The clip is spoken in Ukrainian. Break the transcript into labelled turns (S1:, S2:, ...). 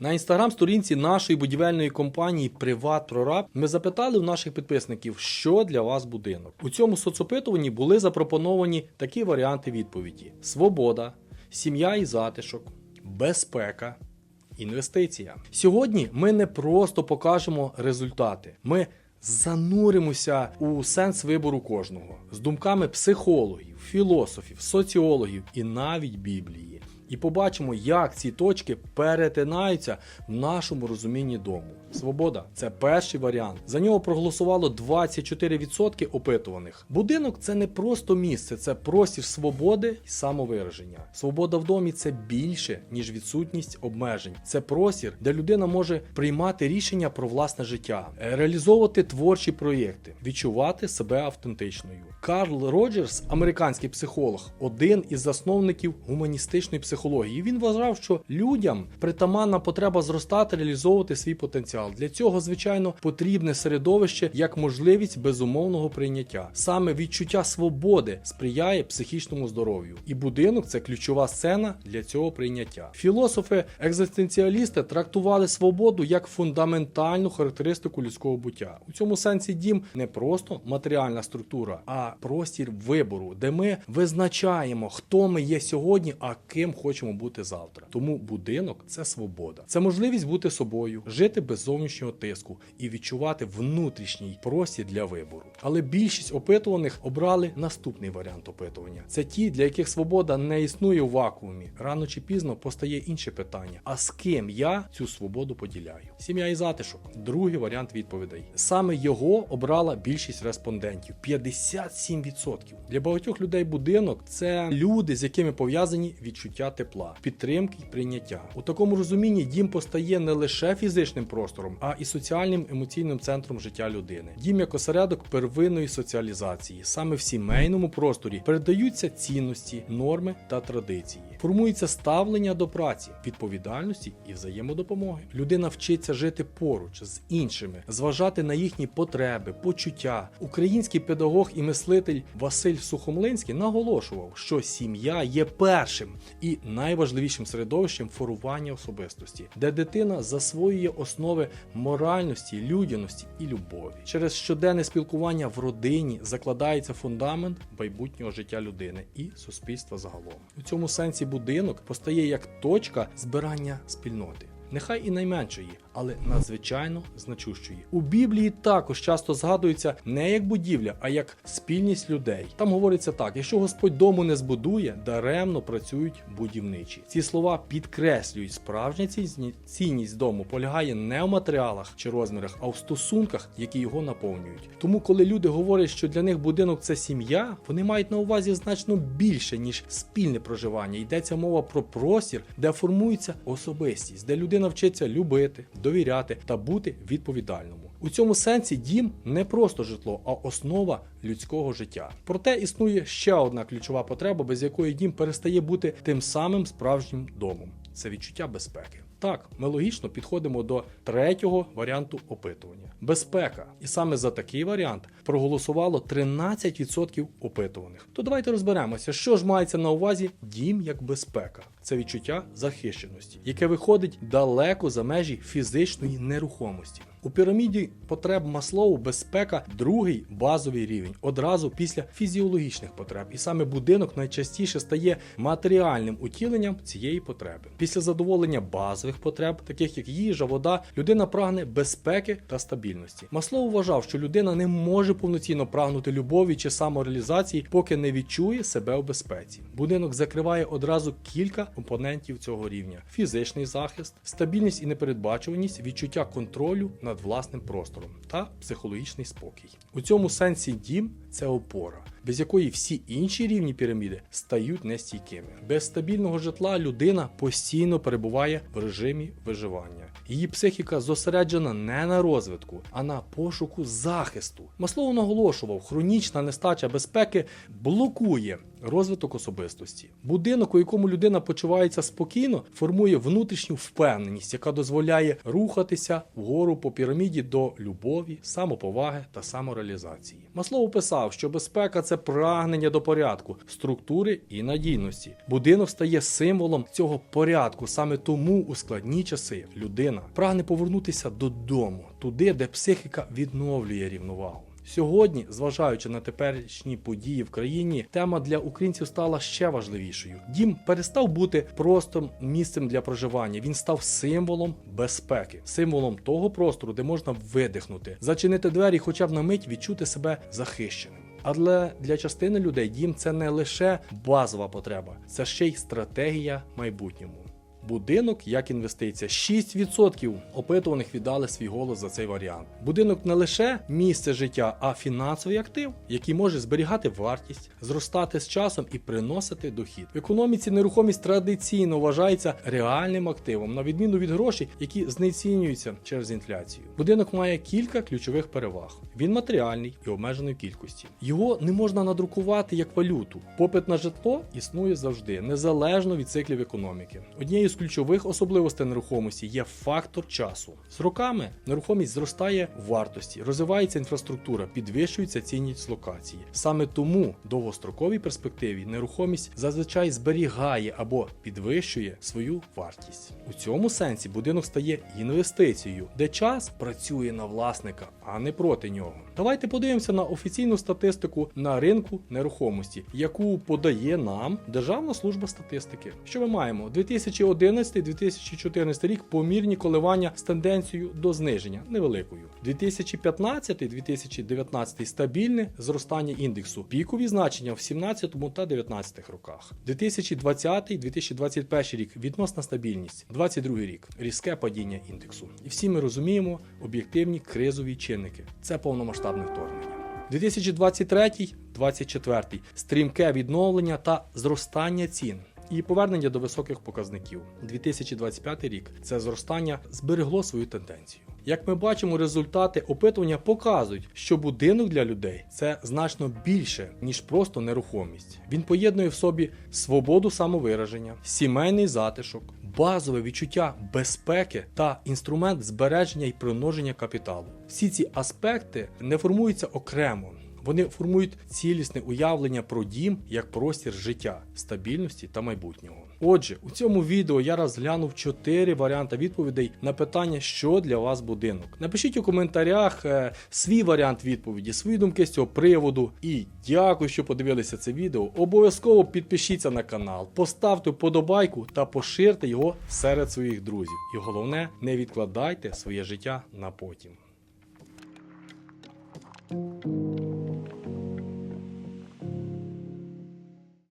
S1: На інстаграм-сторінці нашої будівельної компанії Приват Прораб ми запитали у наших підписників, що для вас будинок. У цьому соцопитуванні були запропоновані такі варіанти відповіді: свобода, сім'я і затишок, безпека, інвестиція. Сьогодні ми не просто покажемо результати. Ми зануримося у сенс вибору кожного з думками психологів, філософів, соціологів і навіть Біблії. І побачимо, як ці точки перетинаються в нашому розумінні дому. Свобода це перший варіант. За нього проголосувало 24% опитуваних. Будинок це не просто місце, це простір свободи і самовираження. Свобода в домі це більше, ніж відсутність обмежень. Це простір, де людина може приймати рішення про власне життя, е, реалізовувати творчі проєкти, відчувати себе автентичною. Карл Роджерс, американський психолог, один із засновників гуманістичної психології. Він вважав, що людям притаманна потреба зростати, реалізовувати свій потенціал. Для цього, звичайно, потрібне середовище як можливість безумовного прийняття. Саме відчуття свободи сприяє психічному здоров'ю, і будинок це ключова сцена для цього прийняття. Філософи, екзистенціалісти трактували свободу як фундаментальну характеристику людського буття. У цьому сенсі дім не просто матеріальна структура, а простір вибору, де ми визначаємо, хто ми є сьогодні, а ким хочемо бути завтра. Тому будинок це свобода, це можливість бути собою, жити без зовнішнього тиску і відчувати внутрішній простір для вибору. Але більшість опитуваних обрали наступний варіант опитування: це ті, для яких свобода не існує в вакуумі. Рано чи пізно постає інше питання: а з ким я цю свободу поділяю? Сім'я і затишок. Другий варіант відповідей. Саме його обрала більшість респондентів 57%. Для багатьох людей будинок це люди, з якими пов'язані відчуття тепла, підтримки і прийняття. У такому розумінні дім постає не лише фізичним простором, а і соціальним емоційним центром життя людини. Дім як осередок первинної соціалізації. Саме в сімейному просторі передаються цінності, норми та традиції. Формується ставлення до праці, відповідальності і взаємодопомоги. Людина вчиться жити поруч з іншими, зважати на їхні потреби, почуття. Український педагог і мислитель Василь Сухомлинський наголошував, що сім'я є першим і найважливішим середовищем формування особистості, де дитина засвоює основи моральності, людяності і любові. Через щоденне спілкування в родині закладається фундамент майбутнього життя людини і суспільства загалом. У цьому сенсі будинок постає як точка збирання спільноти. Нехай і найменшої, але надзвичайно значущої. У Біблії також часто згадується не як будівля, а як спільність людей. Там говориться так: якщо Господь дому не збудує, даремно працюють будівничі. Ці слова підкреслюють справжня цінність дому полягає не в матеріалах чи розмірах, а в стосунках, які його наповнюють. Тому, коли люди говорять, що для них будинок це сім'я, вони мають на увазі значно більше ніж спільне проживання. Йдеться мова про простір, де формується особистість, де людина вчиться любити, довіряти та бути відповідальному. У цьому сенсі дім не просто житло, а основа людського життя. Проте існує ще одна ключова потреба, без якої дім перестає бути тим самим справжнім домом це відчуття безпеки. Так, ми логічно підходимо до третього варіанту опитування безпека. І саме за такий варіант проголосувало 13% опитуваних. То давайте розберемося, що ж мається на увазі дім як безпека. Це відчуття захищеності, яке виходить далеко за межі фізичної нерухомості. У піраміді потреб Маслоу безпека другий базовий рівень, одразу після фізіологічних потреб. І саме будинок найчастіше стає матеріальним утіленням цієї потреби. Після задоволення базових потреб, таких як їжа, вода, людина прагне безпеки та стабільності. Маслоу вважав, що людина не може повноцінно прагнути любові чи самореалізації, поки не відчує себе у безпеці. Будинок закриває одразу кілька компонентів цього рівня: фізичний захист, стабільність і непередбачуваність, відчуття контролю над власним простором та психологічний спокій. У цьому сенсі дім це опора, без якої всі інші рівні піраміди стають нестійкими. Без стабільного житла людина постійно перебуває в режимі виживання. Її психіка зосереджена не на розвитку, а на пошуку захисту. Маслоу наголошував, хронічна нестача безпеки блокує розвиток особистості. Будинок, у якому людина почувається спокійно, формує внутрішню впевненість, яка дозволяє рухатися вгору по піраміді до любові, самоповаги та самореалізації. Маслоу писав, що безпека це прагнення до порядку, структури і надійності. Будинок стає символом цього порядку. Саме тому у складні часи людина прагне повернутися додому, туди, де психіка відновлює рівновагу. Сьогодні, зважаючи на теперішні події в країні, тема для українців стала ще важливішою. Дім перестав бути просто місцем для проживання. Він став символом безпеки, символом того простору, де можна видихнути, зачинити двері, хоча б на мить відчути себе захищеним. Але для частини людей дім це не лише базова потреба, це ще й стратегія майбутньому. Будинок як інвестиція. 6% опитуваних віддали свій голос за цей варіант. Будинок не лише місце життя, а фінансовий актив, який може зберігати вартість, зростати з часом і приносити дохід. В економіці нерухомість традиційно вважається реальним активом, на відміну від грошей, які знецінюються через інфляцію. Будинок має кілька ключових переваг. Він матеріальний і обмежений в кількості. Його не можна надрукувати як валюту. Попит на житло існує завжди, незалежно від циклів економіки. Однією з ключових особливостей нерухомості є фактор часу. З роками нерухомість зростає в вартості, розвивається інфраструктура, підвищується цінність локації. Саме тому в довгостроковій перспективі нерухомість зазвичай зберігає або підвищує свою вартість. У цьому сенсі будинок стає інвестицією, де час працює на власника, а не проти нього. Давайте подивимося на офіційну статистику на ринку нерухомості, яку подає нам Державна служба статистики. Що ми маємо? 2011-2014 рік помірні коливання з тенденцією до зниження невеликою. 2015-2019 стабільне зростання індексу, пікові значення в 17 та 19 роках. 2020-2021 рік відносна стабільність, 22 рік різке падіння індексу. І всі ми розуміємо об'єктивні кризові чинники. Це повномасштабне вторгнення. 2023-2024 стрімке відновлення та зростання цін. І повернення до високих показників. 2025 рік це зростання зберегло свою тенденцію. Як ми бачимо, результати опитування показують, що будинок для людей це значно більше, ніж просто нерухомість. Він поєднує в собі свободу самовираження, сімейний затишок, базове відчуття безпеки та інструмент збереження і примноження капіталу. Всі ці аспекти не формуються окремо. Вони формують цілісне уявлення про дім як простір життя, стабільності та майбутнього. Отже, у цьому відео я розглянув чотири варіанти відповідей на питання, що для вас будинок. Напишіть у коментарях е, свій варіант відповіді, свої думки з цього приводу. І дякую, що подивилися це відео. Обов'язково підпишіться на канал, поставте вподобайку та поширте його серед своїх друзів. І головне, не відкладайте своє життя на потім.